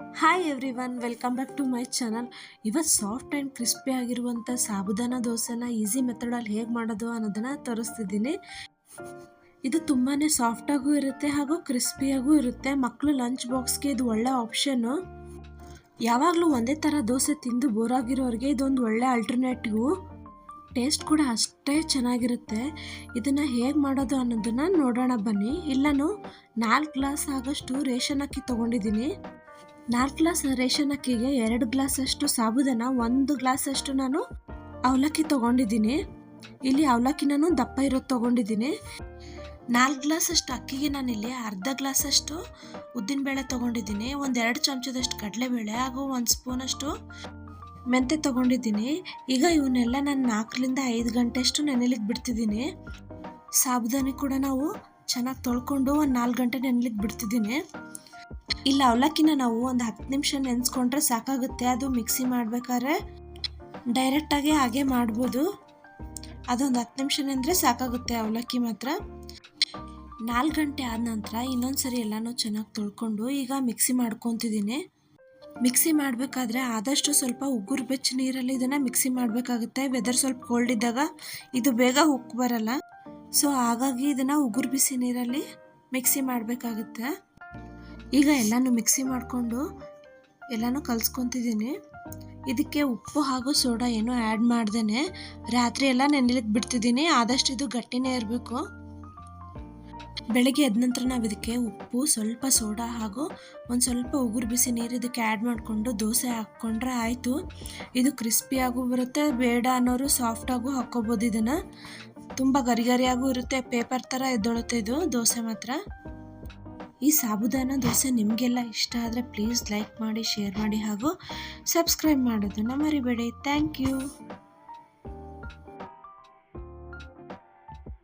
Hi everyone welcome back to my channel ಇವತ್ತು soft and crispy ಆಗಿರುವಂಥ ಸಾಬುದಾನ ದೋಸೆನ easy ಮೆಥಡಲ್ಲಿ ಹೇಗೆ ಮಾಡೋದು ಅನ್ನೋದನ್ನು ತೋರಿಸ್ತಿದ್ದೀನಿ. ಇದು ತುಂಬಾ ಸಾಫ್ಟಾಗೂ ಇರುತ್ತೆ ಹಾಗೂ ಕ್ರಿಸ್ಪಿಯಾಗೂ ಇರುತ್ತೆ. ಮಕ್ಕಳು ಲಂಚ್ ಬಾಕ್ಸ್ಗೆ ಇದು ಒಳ್ಳೆ ಆಪ್ಷನ್ನು ಯಾವಾಗಲೂ ಒಂದೇ ಥರ ದೋಸೆ ತಿಂದು ಬೋರ್ ಆಗಿರೋರಿಗೆ ಇದೊಂದು ಒಳ್ಳೆ ಆಲ್ಟರ್ನೇಟಿವ್ ಟೇಸ್ಟ್ ಕೂಡ ಅಷ್ಟೇ ಚೆನ್ನಾಗಿರುತ್ತೆ. ಇದನ್ನು ಹೇಗೆ ಮಾಡೋದು ಅನ್ನೋದನ್ನು ನೋಡೋಣ ಬನ್ನಿ. ಇಲ್ಲ ನಾನು ನಾಲ್ಕು ಗ್ಲಾಸ್ ಆಗೋಷ್ಟು ರೇಷನ್ ಅಕ್ಕಿ ತೊಗೊಂಡಿದ್ದೀನಿ. ನಾಲ್ಕು ಗ್ಲಾಸ್ ರೇಷನ್ ಅಕ್ಕಿಗೆ ಎರಡು ಗ್ಲಾಸಷ್ಟು ಸಾಬುದಾನ ಒಂದು ಗ್ಲಾಸಷ್ಟು ನಾನು ಅವಲಕ್ಕಿ ತೊಗೊಂಡಿದ್ದೀನಿ. ಇಲ್ಲಿ ಅವಲಕ್ಕಿನೂ ನಾನು ದಪ್ಪ ಇರೋದು ತೊಗೊಂಡಿದ್ದೀನಿ. ನಾಲ್ಕು ಗ್ಲಾಸಷ್ಟು ಅಕ್ಕಿಗೆ ನಾನಿಲ್ಲಿ ಅರ್ಧ ಗ್ಲಾಸಷ್ಟು ಉದ್ದಿನಬೇಳೆ ತೊಗೊಂಡಿದ್ದೀನಿ. ಒಂದು ಎರಡು ಚಮಚದಷ್ಟು ಕಡಲೆಬೇಳೆ ಹಾಗೂ ಒಂದು ಸ್ಪೂನಷ್ಟು ಮೆಂತೆ ತೊಗೊಂಡಿದ್ದೀನಿ. ಈಗ ಇವನ್ನೆಲ್ಲ ನಾನು ನಾಲ್ಕರಿಂದ ಐದು ಗಂಟೆಷ್ಟು ನೆನೆಲಿಕ್ಕೆ ಬಿಡ್ತಿದ್ದೀನಿ. ಸಾಬುದಾನಿ ಕೂಡ ನಾವು ಚೆನ್ನಾಗಿ ತೊಳ್ಕೊಂಡು ಒಂದು ನಾಲ್ಕು ಗಂಟೆ ನೆನೆಲಿಕ್ಕೆ ಬಿಡ್ತಿದ್ದೀನಿ. ಇಲ್ಲ, ಅವಲಕ್ಕಿನ ನಾವು ಒಂದು ಹತ್ತು ನಿಮಿಷ ನೆನೆಸ್ಕೊಂಡ್ರೆ ಸಾಕಾಗುತ್ತೆ. ಅದು ಮಿಕ್ಸಿ ಮಾಡಬೇಕಾದ್ರೆ ಡೈರೆಕ್ಟಾಗಿ ಹಾಗೆ ಮಾಡ್ಬೋದು. ಅದೊಂದು ಹತ್ತು ನಿಮಿಷ ನೆಂದರೆ ಸಾಕಾಗುತ್ತೆ ಅವಲಕ್ಕಿ ಮಾತ್ರ. ನಾಲ್ಕು ಗಂಟೆ ಆದ ನಂತರ ಇನ್ನೊಂದು ಸರಿ ಎಲ್ಲನೂ ಚೆನ್ನಾಗಿ ತೊಳ್ಕೊಂಡು ಈಗ ಮಿಕ್ಸಿ ಮಾಡ್ಕೊತಿದ್ದೀನಿ. ಮಿಕ್ಸಿ ಮಾಡಬೇಕಾದ್ರೆ ಆದಷ್ಟು ಸ್ವಲ್ಪ ಉಗುರು ಬೆಚ್ಚ ನೀರಲ್ಲಿ ಇದನ್ನು ಮಿಕ್ಸಿ ಮಾಡಬೇಕಾಗುತ್ತೆ. ವೆದರ್ ಸ್ವಲ್ಪ ಕೋಲ್ಡ್ ಇದ್ದಾಗ ಇದು ಬೇಗ ಉಕ್ಕು ಬರಲ್ಲ. ಸೊ ಹಾಗಾಗಿ ಇದನ್ನು ಉಗುರು ಬಿಸಿ ನೀರಲ್ಲಿ ಮಿಕ್ಸಿ ಮಾಡಬೇಕಾಗುತ್ತೆ. ಈಗ ಎಲ್ಲನೂ ಮಿಕ್ಸಿ ಮಾಡಿಕೊಂಡು ಎಲ್ಲನೂ ಕಲಿಸ್ಕೊತಿದ್ದೀನಿ ಇದಕ್ಕೆ ಉಪ್ಪು ಹಾಗೂ ಸೋಡಾ ಏನೂ ಆ್ಯಡ್ ಮಾಡ್ದೇ ರಾತ್ರಿ ಎಲ್ಲ ನೆನೆಲಿಕ್ಕೆ ಬಿಡ್ತಿದ್ದೀನಿ ಆದಷ್ಟು ಇದು ಗಟ್ಟಿನೇ ಇರಬೇಕು. ಬೆಳಗ್ಗೆ ಎದ್ದ ನಂತರ ನಾವು ಇದಕ್ಕೆ ಉಪ್ಪು, ಸ್ವಲ್ಪ ಸೋಡಾ ಹಾಗೂ ಒಂದು ಸ್ವಲ್ಪ ಉಗುರು ಬಿಸಿ ನೀರು ಇದಕ್ಕೆ ಆ್ಯಡ್ ಮಾಡಿಕೊಂಡು ದೋಸೆ ಹಾಕ್ಕೊಂಡ್ರೆ ಆಯಿತು. ಇದು ಕ್ರಿಸ್ಪಿಯಾಗೂ ಬರುತ್ತೆ. ಬೇಡ ಅನ್ನೋರು ಸಾಫ್ಟಾಗೂ ಹಾಕ್ಕೋಬೋದು ಇದನ್ನು. ತುಂಬ ಗರಿಗರಿಯಾಗೂ ಇರುತ್ತೆ. ಪೇಪರ್ ಥರ ಎದ್ದೊಳುತ್ತೆ ಇದು. ದೋಸೆ ಮಾತ್ರ. ಈ ಸಾಬುದಾನ ದೋಸೆ ನಿಮಗೆಲ್ಲ ಇಷ್ಟ ಆದರೆ ಪ್ಲೀಸ್ ಲೈಕ್ ಮಾಡಿ ಶೇರ್ ಮಾಡಿ ಹಾಗೂ ಸಬ್ಸ್ಕ್ರೈಬ್ ಮಾಡೋದನ್ನು ಮರಿಬೇಡಿ. Thank you